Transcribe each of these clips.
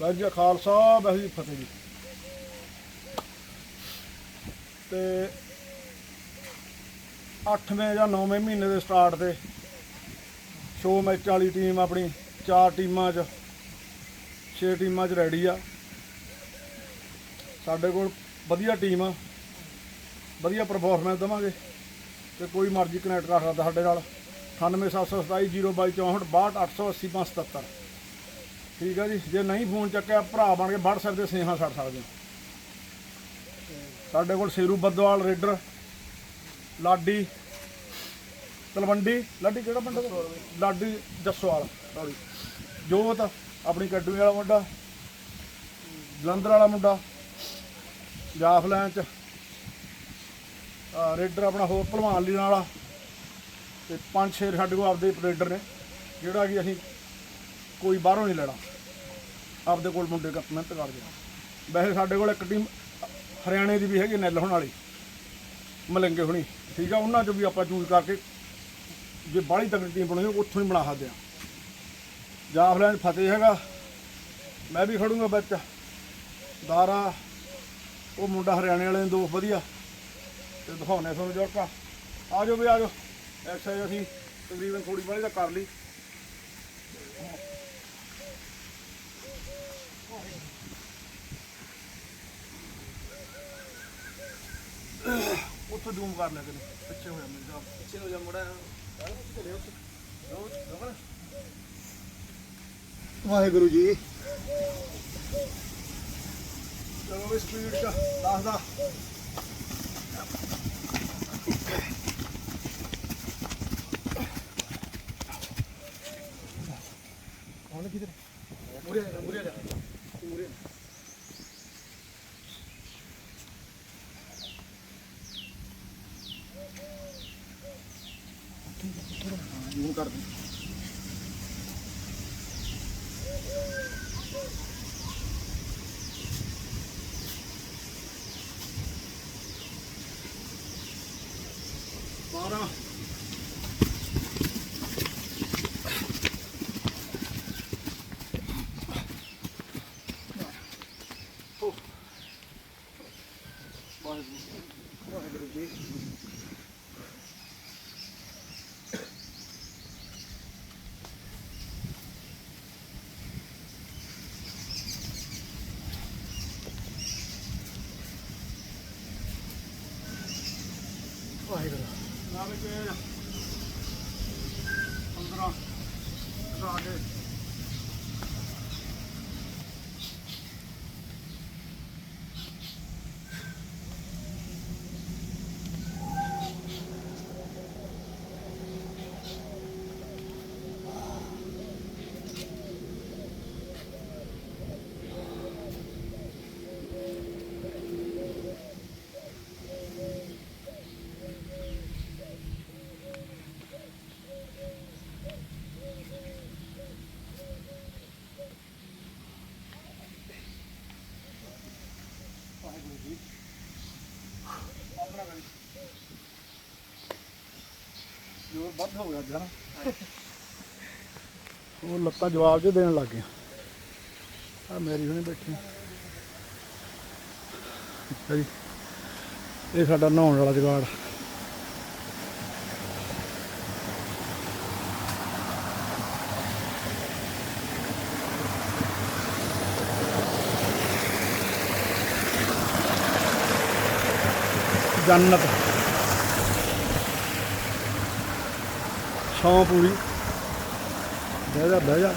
ਵਾਹਿਗੁਰੂ ਜੀ ਖਾਲਸਾ, ਵਾਹਿਗੁਰੂ ਜੀ ਫਤਿਹ ਜੀ। ਤੇ 8ਵੇਂ ਜਾਂ 9ਵੇਂ ਮਹੀਨੇ ਦੇ ਸਟਾਰਟ ਤੇ ਸ਼ੋ ਮੈਚ ਵਾਲੀ ਟੀਮ ਆਪਣੀ, ਚਾਰ ਟੀਮਾਂ 'ਚ, ਛੇ ਟੀਮਾਂ 'ਚ ਰੈਡੀ ਆ। ਸਾਡੇ ਕੋਲ ਵਧੀਆ ਟੀਮ ਆ, ਵਧੀਆ ਪਰਫਾਰਮੈਂਸ ਦੇਵਾਂਗੇ ਤੇ ਕੋਈ ਮਰਜ਼ੀ ਕਨੈਕਟ ਕਰ ਸਕਦਾ ਸਾਡੇ ਨਾਲ। 9772020282 ਠੀਕ ਆ ਜੀ, ਜੇ ਨਹੀਂ ਫੋਨ ਚੱਕਿਆ, ਭਰਾ ਬਣ ਕੇ WhatsApp 'ਤੇ ਸਨੇਹਾ ਛੱਡ ਸਕਦੇ। ਹੋ ਸਾਡੇ ਕੋਲ ਸੇਰੂ ਬੱਦਵਾਲ ਰੇਡਰ, ਲਾਡੀ, ਤਲਵੰਡੀ, ਲਾਡੀ ਕਿਹੜਾ ਪਿੰਡ ਦਾ? ਲਾਡੀ ਜੱਸਵਾਲ ਸੌਰੀ ਜੋਤ, ਆਪਣੀ ਕੱਡੂ ਵਾਲਾ ਮੁੰਡਾ, ਜਲੰਧਰ ਵਾਲਾ ਮੁੰਡਾ ਜਾਫਲੈਨ ਚ। ਰੇਡਰ ਆਪਣਾ ਹੋਰ ਭਲਵਾਨ ਲੀਨ ਵਾਲਾ। ਤੇ ਪੰਜ ਛੇ ਸਾਡੇ ਕੋਲ ਆਪਦੇ ਰੇਡਰ ਨੇ, ਜਿਹੜਾ ਕਿ ਅਸੀਂ ਕੋਈ ਬਾਹਰੋਂ ਨਹੀਂ ਲੈਣਾ। ਆਪਦੇ ਕੋਲ ਮੁੰਡੇ ਕ ਮਿਹਨਤ ਕਰਦੇ ਆ। ਵੈਸੇ ਸਾਡੇ ਕੋਲ ਇੱਕ ਟੀਮ ਹਰਿਆਣੇ ਦੀ ਵੀ ਹੈਗੀ ਨੈਲ ਹੁਣ ਵਾਲੀ, ਮਲੰਗੇ ਹੁਣੀ, ਠੀਕ ਆ, ਉਹਨਾਂ ਚੋਂ ਵੀ ਆਪਾਂ ਚੂਜ਼ ਕਰਕੇ ਜੇ ਬਾਹਲੀ ਤਕੜੀ ਟੀਮ ਬਣਾਉਣੀ ਉੱਥੋਂ ਹੀ ਬਣਾ ਸਕਦੇ ਆ। ਜਾਫਲੈਨ ਫਤਿਹ ਹੈਗਾ, ਮੈਂ ਵੀ ਖੜੂੰਗਾ ਵਿੱਚ। ਦਾਰਾ, ਉਹ ਮੁੰਡਾ ਹਰਿਆਣੇ ਵਾਲੇ ਨੇ, ਦੋ ਵਧੀਆ। ਤੇ ਦਿਖਾਉਣੇ ਤੁਹਾਨੂੰ ਜੋਕਾ ਆ ਜਾਓ ਵੀ ਆ ਜਾਓ। ਐਕਸਰਸਾਈਜ਼ ਅਸੀਂ ਤਕਰੀਬਨ ਥੋੜੀ ਬਾਹਲੀ ਤਾਂ ਕਰ ਲਈ। ਉੱਥੋਂ ਜ਼ੂਮ ਕਰ ਲਿਆ ਕਰੀ ਪਿੱਛੇ ਹੋ ਜਾ ਮੇਰੇ ਸਾਹਿਬ ਪਿੱਛੇ ਹੋ ਜਾ ਮੁੜਾ। ਵਾਹਿਗੁਰੂ ਜੀ। ਚਲੋ ਵੀ ਸਪੀਡ ਚ ਦੱਸਦਾ ਕੌਣ ਕਿਧਰ? ਮੁਰੇ ਮੁਰੇ ਜਾ। ਨਾ ਵਿੱਚ 15 ਵੱਧ ਹੋ ਗਿਆ ਜਨਾ ਉਹ ਲੱਤਾਂ ਜਵਾਬ ਜੇ ਦੇਣ ਲੱਗ ਗਿਆ ਆ ਮੇਰੀ ਹੁਣੇ ਬੈਠੀ। ਅੱਛਾ ਜੀ ਇਹ ਸਾਡਾ ਨਹਾਉਣ ਵਾਲਾ ਜਗਾੜ। ਜੰਨਤ। ਛਾਂ ਪੂਰੀ। ਬਹਿ ਜਾ ਬਹਿ ਜਾ।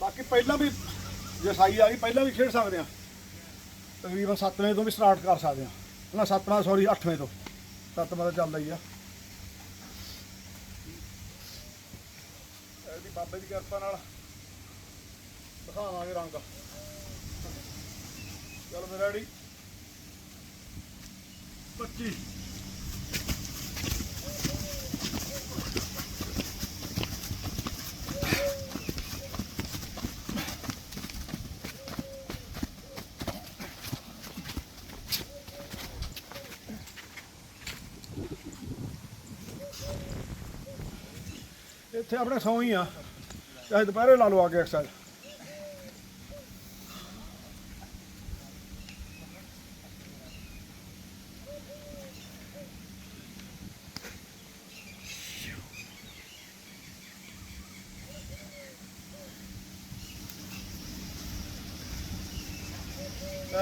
ਬਾਕੀ ਪਹਿਲਾਂ ਵੀ ਜੇ ਸਾਈ ਆ ਗਈ, ਪਹਿਲਾਂ ਵੀ ਖੇਡ ਸਕਦੇ ਆ। ਤਕਰੀਬਨ 7ਵੇਂ ਤੋਂ ਵੀ ਸਟਾਰਟ ਕਰ ਸਕਦੇ ਆ। ਨਾ 7ਵਾਂ ਸੌਰੀ 8ਵੇਂ ਤੋਂ। 7ਵਾਂ ਤਾਂ ਚੱਲਦਾ ਹੀ ਆ। ਇਹਦੀ ਬਾਬੇ ਦੀ ਕਿਰਪਾ ਨਾਲ ਦਿਖਾਵਾਂਗੇ ਰੰਗ। ਚਲੋ ਮੇਰਾ ਰੈਡੀ 25 ਇੱਥੇ ਆਪਣੇ ਸੌਂ ਹੀ ਆ। ਚਾਹੇ ਦੁਪਹਿਰੇ ਲਾ ਲਓ ਆ ਕੇ ਐਕਸਰਸਾਈਜ਼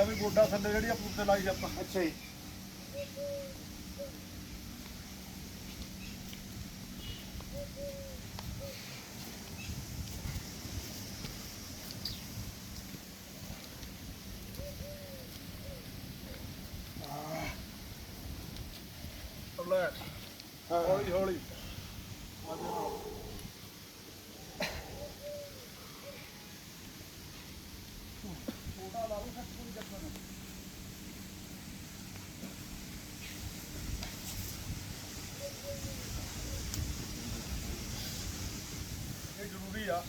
ਵੀ ਗੋਡਾ ਥੱਲੇ ਜਿਹੜੀ ਆਪਾਂ ਉੱਤੇ ਲਾਈ ਆਪਾਂ। ਅੱਛਾ ਜੀ। ਹੌਲੀ ਹੌਲੀ। ਇਹ ਜ਼ਰੂਰੀ ਆ।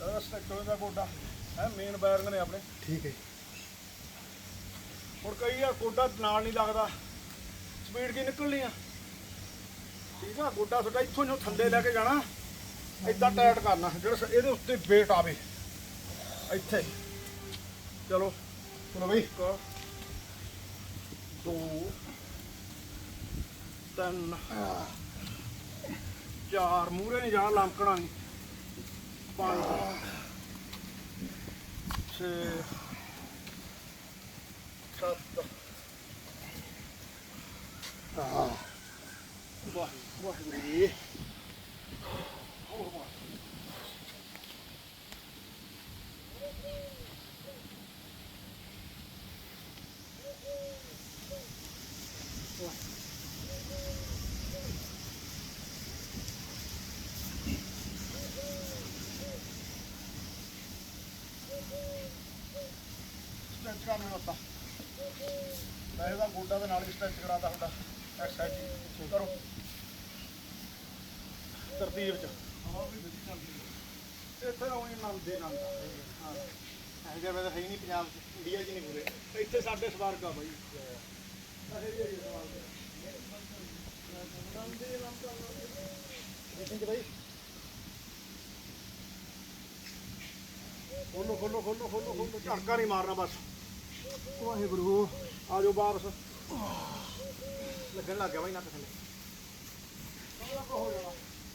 ਇਹਦਾ ਸਟ੍ਰਕਚਰ ਦਾ ਗੋਡਾ। ਹੈ ਮੇਨ ਬੈਰਿੰਗ ਨੇ ਆਪਣੇ। ਠੀਕ ਹੈ। ਹੁਣ ਕਈ ਆ ਗੋਡਾ ਨਾਲ ਨਹੀਂ ਲੱਗਦਾ। ਸਪੀਡ ਕੀ ਨਿਕਲਣੀ ਆ? ਠੀਕ ਆ, ਗੋਡਾ ਤੁਹਾਡਾ ਇੱਥੋਂ ਜੋ ਥੱਲੇ ਲੈ ਕੇ ਜਾਣਾ, ਏਦਾਂ ਟਾਈਟ ਕਰਨਾ, ਜਿਹੜਾ ਇਹਦੇ ਉੱਤੇ weight ਆਵੇ। ਇੱਥੇ। ਚਲੋ ਚਲੋ ਬਈ। ਦੋ, ਤਿੰਨ, ਚਾਰ ਮੂਰੇ ਨਹੀਂ ਜਾਣਾ ਲੰਕਣਾ ਨਹੀਂ ਪੰਜ, ਛੇ, ਸੱਤ ਹਾਂ ਵਾਹ ਵਾਹਿਗੁਰੂ ਜੀ ਸਟ੍ਰੈਚ ਕਰਨਾ ਹੁੰਦਾ ਮੈਂ ਇਹਦਾ ਗੋਡਾ ਦੇ ਨਾਲ ਵੀ ਸਟ੍ਰੈਚ ਕਰਾਤਾ ਹੁੰਦਾ ਐਕਸਰਸਾਈਜ਼ ਕਰੋ ਤਰਤੀਬ ਚ। ਇੱਥੇ ਆਉਣੀ ਨੰਦ ਦੇ ਨੰਦ ਹਾਂ। ਇਹ ਜਿਹਾ ਤਾਂ ਹੈ ਹੀ ਨਹੀਂ ਪੰਜਾਬ ਚ। ਇੰਡੀਆ ਚ ਨਹੀਂ ਪੂਰੇ। ਇੱਥੇ ਸਾਡੇ ਸਵਾਰਗ ਆ ਬਾਈ। ਠੀਕ ਹੈ ਬਈ। ਖੋਲੋ ਖੋਲੋ ਖੋਲੋ ਖੋਲੋ ਖੋਲੋ। ਨਹੀਂ ਮਾਰਨਾ ਬਸ। ਵਾਹਿਗੁਰੂ। ਆ ਜਾਓ ਵਾਪਸ। ਲੱਗਣ ਲੱਗ ਗਿਆ ਬਈ ਨੱਕ ਥੱਲੇ।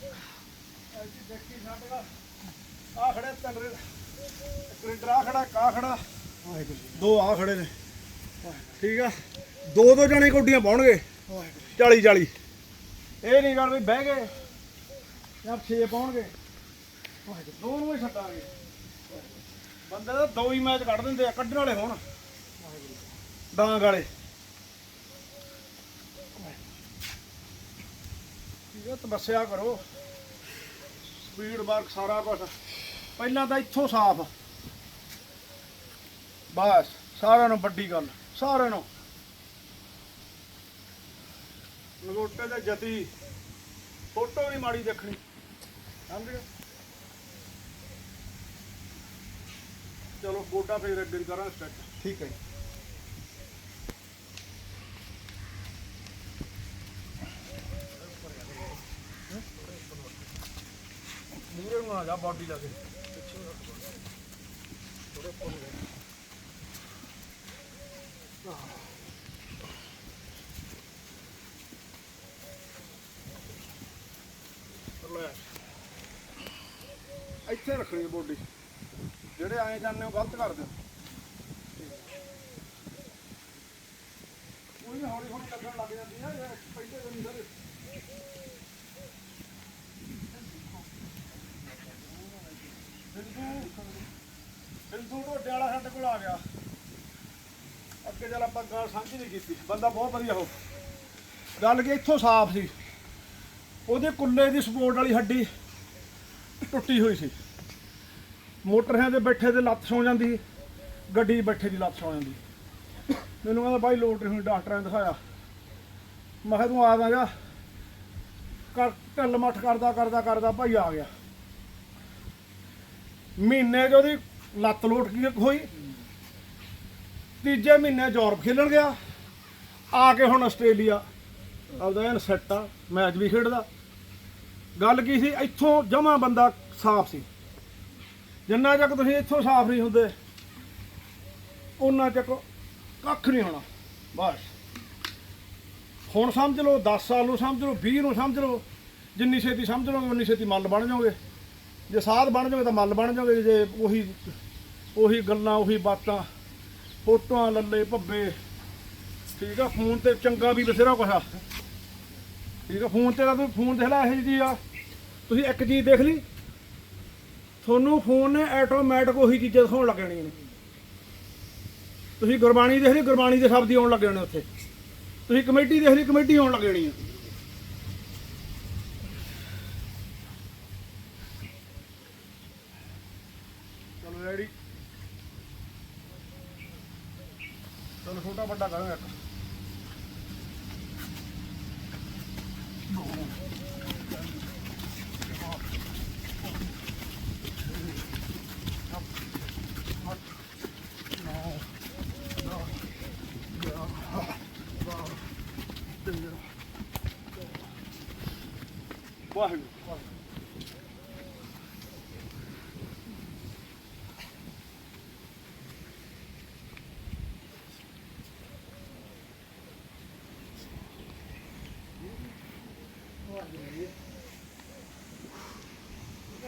ਐਸੀ ਦੇਖੀ ਸਾਡੇ ਆ ਖੜੇ ਤਿੰਨ ਕ੍ਰਿੰਟਰ ਆ ਖੜਾ ਕਾ ਖੜਾ। ਦੋ ਆ ਖੜੇ ਨੇ। ਠੀਕ ਆ? ਦੋ ਦੋ ਜਣੇ ਕੋਡੀਆਂ ਪਾਉਣਗੇ। ਵਾਹਿਗੁਰੂ 40 40 ਇਹ ਨਹੀਂ ਗੱਲ ਵੀ ਬਹਿ ਗਏ, ਜਾਂ 6 ਪਾਉਣਗੇ। ਦੋ ਨੂੰ ਹੀ ਛੱਡਾਂਗੇ ਬੰਦੇ ਤਾਂ ਦੋ ਹੀ ਮੈਚ ਕੱਢ ਦਿੰਦੇ ਆ, ਕੱਢਣ ਵਾਲੇ ਹੋਣ। ਡਾਂਗ ਵਾਲੇ। ਠੀਕ ਹੈ ਤਪੱਸਿਆ ਕਰੋ। ਸਪੀਡ ਵਰਕ ਸਾਰਾ ਕੁਝ ਪਹਿਲਾਂ ਤਾਂ ਇੱਥੋਂ ਸਾਫ਼। ਬਸ, ਸਾਰਿਆਂ ਨੂੰ ਵੱਡੀ ਗੱਲ, ਸਾਰਿਆਂ ਨੂੰ ਲਗੋਟੇ ਤੇ ਜਤੀ, ਫੋਟੋ ਨਹੀਂ ਮਾੜੀ ਦੇਖਣੀ। ਸਮਝ ਚਲੋ ਗੋਡਾ ਫੇਰ ਅੱਗੇ ਕਰਾਂ ਸਟੈਚ ਠੀਕ ਹੈ ਮੂਰੇ ਨੂੰ ਆ ਜਾ ਬਾਡੀ ਲਾ ਕੇ। ਇੱਥੇ ਰੱਖਣੀ ਬੋਡੀ। ਜਿਹੜੇ ਆਏ ਜਾਂਦੇ ਉਹ ਗਲਤ ਕਰਦੇ ਹੋ। ਹੌਲੀ ਹੌਲੀ ਲੱਗਣ ਲੱਗ ਜਾਂਦੀ ਆ ਪਹਿਲੇ ਦਿਨ ਹੀ ਬਿੰਦੂ ਢੋਡੇ ਵਾਲਾ ਸਾਡੇ ਕੋਲ ਆ ਗਿਆ। ਅੱਗੇ ਚੱਲ ਆਪਾਂ ਗੱਲ ਸਾਂਝੀ ਨਹੀਂ ਕੀਤੀ। ਬੰਦਾ ਬਹੁਤ ਵਧੀਆ ਹੋ। ਗੱਲ ਕਿ ਇੱਥੋਂ ਸਾਫ਼ ਸੀ। ਉਹਦੇ ਕੁੱਲੇ ਦੀ ਸਪੋਰਟ ਵਾਲੀ ਹੱਡੀ ਟੁੱਟੀ ਹੋਈ ਸੀ। ਮੋਟਰਾਂ ਤੇ ਬੈਠੇ ਤੇ ਲੱਤ ਸੌ ਜਾਂਦੀ ਗੱਡੀ ਬੈਠੇ ਦੀ ਲੱਤ ਸੌ ਜਾਂਦੀ ਮੈਨੂੰ ਕਹਿੰਦਾ, ਬਾਈ, ਲੋਟ ਨਹੀਂ ਡਾਕਟਰਾਂ ਨੇ ਦਿਖਾਇਆ। ਮੈਂ ਕਿਹਾ, ਤੂੰ ਆ ਜਾ। ਕਰ, ਢਿੱਲ ਮੱਠ ਕਰਦਾ ਕਰਦਾ ਕਰਦਾ, ਭਾਈ ਆ ਗਿਆ। ਮਹੀਨੇ 'ਚ ਉਹਦੀ ਲੱਤ ਲੋਟ ਕੀ ਹੋਈ? ਤੀਜੇ ਮਹੀਨੇ ਯੂਰਪ ਖੇਲਣ ਗਿਆ। ਆ ਕੇ ਹੁਣ ਆਸਟ੍ਰੇਲੀਆ, ਆਪਦਾ ਐਨ ਸੈੱਟ ਆ, ਮੈਚ ਵੀ ਖੇਡਦਾ। ਗੱਲ ਕੀ ਸੀ? ਇੱਥੋਂ ਜਮਾ ਬੰਦਾ ਸਾਫ਼ ਸੀ। ਜਿੰਨਾ ਚੱਕ ਤੁਸੀਂ ਇੱਥੋਂ ਸਾਫ਼ ਨਹੀਂ ਹੁੰਦੇ ਉਹਨਾਂ ਚੱਕ ਕੱਖ ਨਹੀਂ ਹੋਣਾ। ਬਸ। ਹੁਣ ਸਮਝ ਲਓ 10 ਸਾਲ ਨੂੰ ਸਮਝ ਲਓ 20 ਨੂੰ ਸਮਝ ਲਓ, ਜਿੰਨੀ ਛੇਤੀ ਸਮਝ ਲਓਗੇ, ਉਨੀ ਛੇਤੀ ਮੱਲ ਬਣ ਜਾਓਗੇ। ਜੇ ਸਾਧ ਬਣ ਜਾਓਗੇ ਤਾਂ ਮੱਲ ਬਣ ਜਾਓਗੇ, ਜੇ ਉਹੀ ਉਹੀ ਗੱਲਾਂ, ਉਹੀ ਬਾਤਾਂ, ਫੋਟੋਆਂ ਲੱਲੇ ਭੱਬੇ, ਠੀਕ ਆ, ਫੋਨ ਤੇ ਚੰਗਾ ਵੀ ਬਥੇਰਾ ਕੁਛ ਆ। ਠੀਕ ਆ, ਫੋਨ ਤੇ ਤਾਂ ਤੁਸੀਂ ਫੋਨ ਦੇਖ ਲੈ ਇਹੋ ਜਿਹੀ ਚੀਜ਼ ਆ। ਤੁਸੀਂ ਇੱਕ ਚੀਜ਼ ਦੇਖ ਲਈ, ਤੁਹਾਨੂੰ ਫੋਨ ਨੇ ਆਟੋਮੈਟਿਕ ਉਹੀ ਚੀਜ਼ਾਂ ਦਿਖਾਉਣ ਲੱਗ ਜਾਣੀਆਂ ਨੇ। ਤੁਸੀਂ ਗੁਰਬਾਣੀ ਦੇਖ ਲਈ, ਗੁਰਬਾਣੀ ਦੇ ਸ਼ਬਦ ਆਉਣ ਲੱਗ ਜਾਣੇ ਉੱਥੇ। ਤੁਸੀਂ ਕਮੇਟੀ ਦੇਖ ਲਈ, ਕਮੇਟੀ ਆਉਣ ਲੱਗ ਜਾਣੀ ਆ ਚਲੋ ਰੈਡੀ ਚਲੋ ਛੋਟਾ ਵੱਡਾ ਕਰਾਂਗੇ ਇੱਕ। ਵਾਹਿਗੁਰੂ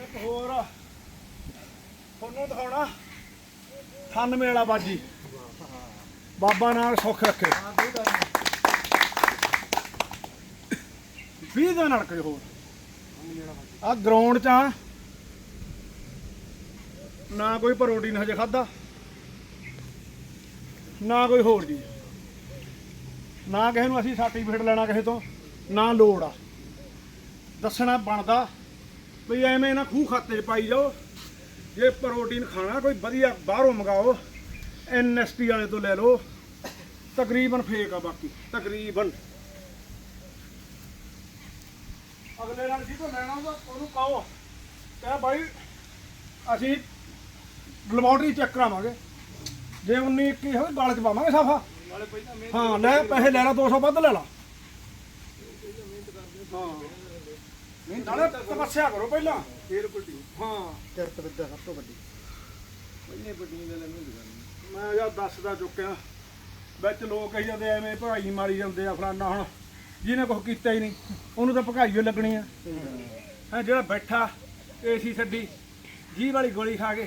ਇੱਕ ਹੋਰ ਆ। ਤੁਹਾਨੂੰ ਦਿਖਾਉਣਾ। 98 ਵਾਲਾ ਬਾਜੀ। ਬਾਬਾ ਨਾਲ ਸੁੱਖ ਰੱਖੇ। 20 ਦਾ ਨੜਕ ਹੋਰ। ਆ ਗਰਾਊਂਡ 'ਚ ਆ। ਨਾ ਕੋਈ ਪ੍ਰੋਟੀਨ ਹਜੇ ਖਾਦਾ ਨਾ ਕੋਈ ਹੋਰ ਜੀ ਨਾ ਕਿਸੇ ਨੂੰ ਅਸੀਂ ਸਰਟੀਫਿਕੇਟ ਲੈਣਾ ਕਿਸੇ ਤੋਂ। ਨਾ ਲੋੜ ਆ। ਦੱਸਣਾ ਬਣਦਾ। ਵੀ ਐਵੇਂ ਨਾ ਖੂਹ ਖਾਤੇ 'ਚ ਪਾਈ ਜਾਓ। ਜੇ ਪ੍ਰੋਟੀਨ ਖਾਣਾ ਕੋਈ ਵਧੀਆ ਬਾਹਰੋਂ ਮੰਗਾਓ ਐਨਐਸਟੀ ਵਾਲੇ ਤੋਂ ਲੈ ਲਓ ਤਕਰੀਬਨ ਫੇਕ ਆ ਬਾਕੀ ਤਕਰੀਬਨ। ਅਗਲੇ ਨਾਲ ਜੀ ਤੋਂ ਲੈਣਾ ਉਹਦਾ ਉਹਨੂੰ ਕਹੋ ਕਹ ਭਾਈ ਅਸੀਂ ਲੈਬੋਰਟਰੀ ਚੈੱਕ ਕਰਾਵਾਂਗੇ। ਜੇ 19 21 ਹੋਵੇ ਗਾਲ ਚ ਪਾਵਾਂਗੇ ਸਾਫਾ। ਹਾਂ ਲੈ ਪੈਸੇ ਲੈ ਲਾ 200 ਵੱਧ ਲੈ ਲਾ। ਹਾਂ। ਨਹੀਂ ਨਾਲੇ ਤਪੱਸਿਆ ਕਰੋ ਪਹਿਲਾਂ। ਫੇਰ ਵੱਡੀ ਹਾਂ। ਕਿਰਤ ਵਿੱਦਿਆ ਸਭ ਤੋਂ ਵੱਡੀ। ਪਹਿਲੇ ਵੱਡੀ ਲੈ ਲੈਣੀ ਦੁਕਾਨ ਮੈਂ ਯਾਰ ਦੱਸਦਾ ਚੁੱਕਿਆ। ਵਿੱਚ ਲੋਕ ਕਹੀ ਜਾਂਦੇ ਐਵੇਂ ਭਗਾਈ ਮਾਰੀ ਜਾਂਦੇ ਆ ਫਲਾਨਾ ਹੁਣ। ਜਿਹਨੇ ਕੁਝ ਕੀਤਾ ਹੀ ਨਹੀਂ ਉਹਨੂੰ ਤਾਂ ਭਗਾਈ ਓ ਲੱਗਣੀ ਆ। ਹੈ ਜਿਹੜਾ ਬੈਠਾ ਏਸੀ ਛੱਡੀ ਜੀ ਵਾਲੀ ਗੋਲੀ ਖਾ ਕੇ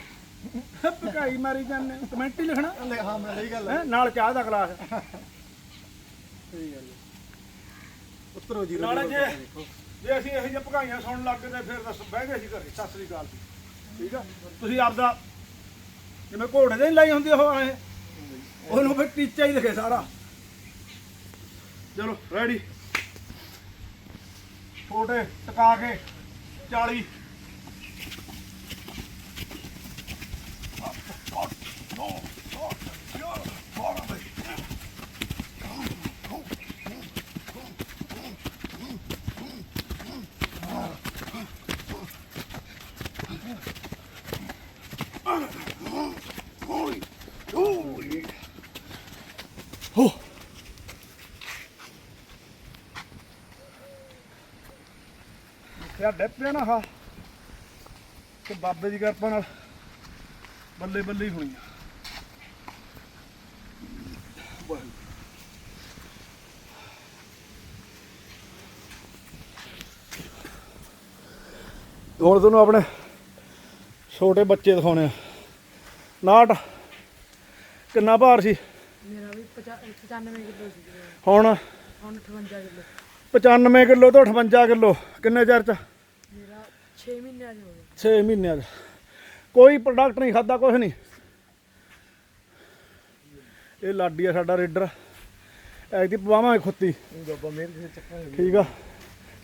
ਭਗਾਈ ਮਾਰੀ ਜਾਂਦੇ ਕਮੈਂਟ ਹੀ ਲਿਖਣਾ। ਹਾਂ ਮੈਂ ਸਹੀ ਗੱਲ ਹੈ ਨਾਲ ਚਾਹ ਦਾ ਗਲਾਸ। ਸਹੀ ਗੱਲ ਉਤਰੋ ਜੀ ਨਾਲੇ ਜੇ ਜੇ ਅਸੀਂ ਇਹੋ ਜਿਹੀਆਂ ਭਗਾਈਆਂ ਸੁਣਨ ਲੱਗ ਗਏ ਤੇ ਫਿਰ ਦੱਸ ਬਹਿ ਗਏ ਸੀ ਘਰੇ। ਸਤਿ ਸ੍ਰੀ ਅਕਾਲ ਜੀ। ਠੀਕ ਆ? ਤੁਸੀਂ ਆਪਦਾ ਜਿਵੇਂ ਘੋੜੇ ਦੇ ਲਾਈ ਹੁੰਦੀ ਉਹ ਐ। ਉਹਨੂੰ ਫਿਰ ਟੀਚਾ ਹੀ ਦਿਖੇ ਸਾਰਾ। ਚਲੋ ਰੈਡੀ ਛੋਟੇ, ਟਕਾ ਕੇ 40 ਹੋ ਯਾ ਡੱਪਿਆ ਨਾ ਹਾ ਤੇ ਬਾਬੇ ਦੀ ਕਿਰਪਾ ਨਾਲ ਬੱਲੇ ਬੱਲੇ ਹੀ ਹੋਣੀ ਆ। ਹੁਣ ਤੁਹਾਨੂੰ ਆਪਣੇ ਛੋਟੇ ਬੱਚੇ ਦਿਖਾਉਣੇ ਆ। ਨਾਟ ਕਿੰਨਾ ਭਾਰ ਸੀ? ਮੇਰਾ ਵੀ 95 ਕਿਲੋ ਸੀ। ਹੁਣ ਹੁਣ 58 ਕਿਲੋ। 95 ਕਿਲੋ ਤੋਂ 58 ਕਿਲੋ। ਕਿੰਨੇ ਚਿਰ ਚ? 6 ਮਹੀਨਿਆਂ ਹੋ ਗਿਆ 6 ਮਹੀਨਿਆਂ ਚ ਕੋਈ ਪ੍ਰੋਡਕਟ ਨਹੀਂ ਖਾਦਾ ਕੁਝ ਨਹੀਂ। ਇਹ ਲਾਡੀ ਆ ਸਾਡਾ ਰੇਡਰ ਐਦੀ ਪਵਾਵਾਂਗੇ ਖੁੱਤੀ। ਬਾਬਾ ਮੇਰ ਦੇ ਚੱਕਰ ਠੀਕ ਆ।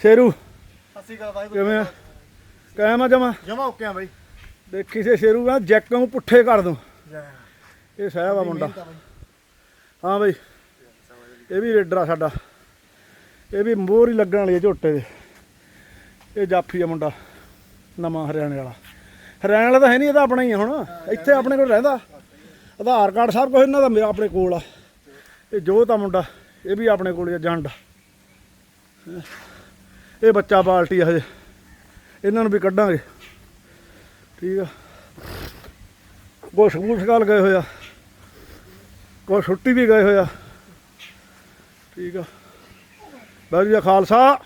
ਸ਼ੇਰੂ ਅਸੀਂ ਗੱਲ ਬਾਈ ਕਿਵੇਂ ਆ? ਕਾਇਮ ਆ ਜਮਾ? ਜਮਾ ਓਕੇ ਆ ਬਾਈ। ਦੇਖੀ ਸੇ ਸ਼ੇਰੂ ਆ ਜੈਕ ਨੂੰ ਪੁੱਠੇ ਕਰ ਦੂੰ। ਇਹ ਸਾਹਿਬ ਆ ਮੁੰਡਾ। ਹਾਂ ਬਈ। ਇਹ ਵੀ ਰੇਡਰ ਆ ਸਾਡਾ। ਇਹ ਵੀ ਮੋਹਰ ਹੀ ਲੱਗਣ ਵਾਲੀ ਹੈ ਝੋਟੇ ਦੇ। ਇਹ ਜਾਫੀ ਆ ਮੁੰਡਾ। ਨਵਾਂ ਹਰਿਆਣੇ ਵਾਲਾ। ਹਰਿਆਣੇ ਵਾਲਾ ਤਾਂ ਹੈ ਨਹੀਂ, ਇਹ ਤਾਂ ਆਪਣਾ ਹੀ ਆ ਹੁਣ। ਇੱਥੇ ਆਪਣੇ ਕੋਲ ਰਹਿੰਦਾ। ਆਧਾਰ ਕਾਰਡ ਸਭ ਕੁਝ ਇਹਨਾਂ ਦਾ ਮੇਰਾ ਆਪਣੇ ਕੋਲ ਆ। ਇਹ ਜੋ ਆ ਮੁੰਡਾ, ਇਹ ਵੀ ਆਪਣੇ ਕੋਲ ਆ, ਜੰਡ। ਇਹ ਬੱਚਾ ਪਾਲਟੀ ਹਜੇ। ਇਹਨਾਂ ਨੂੰ ਵੀ ਕੱਢਾਂਗੇ। ਠੀਕ ਆ। ਕੁਛ ਸਕੂਲ ਸਕਾਲ ਗਏ ਹੋਇਆ ਕੁਛ ਛੁੱਟੀ ਵੀ ਗਏ ਹੋਇਆ ਠੀਕ ਆ। ਵਾਹਿਗੁਰੂ ਜੀ ਖਾਲਸਾ।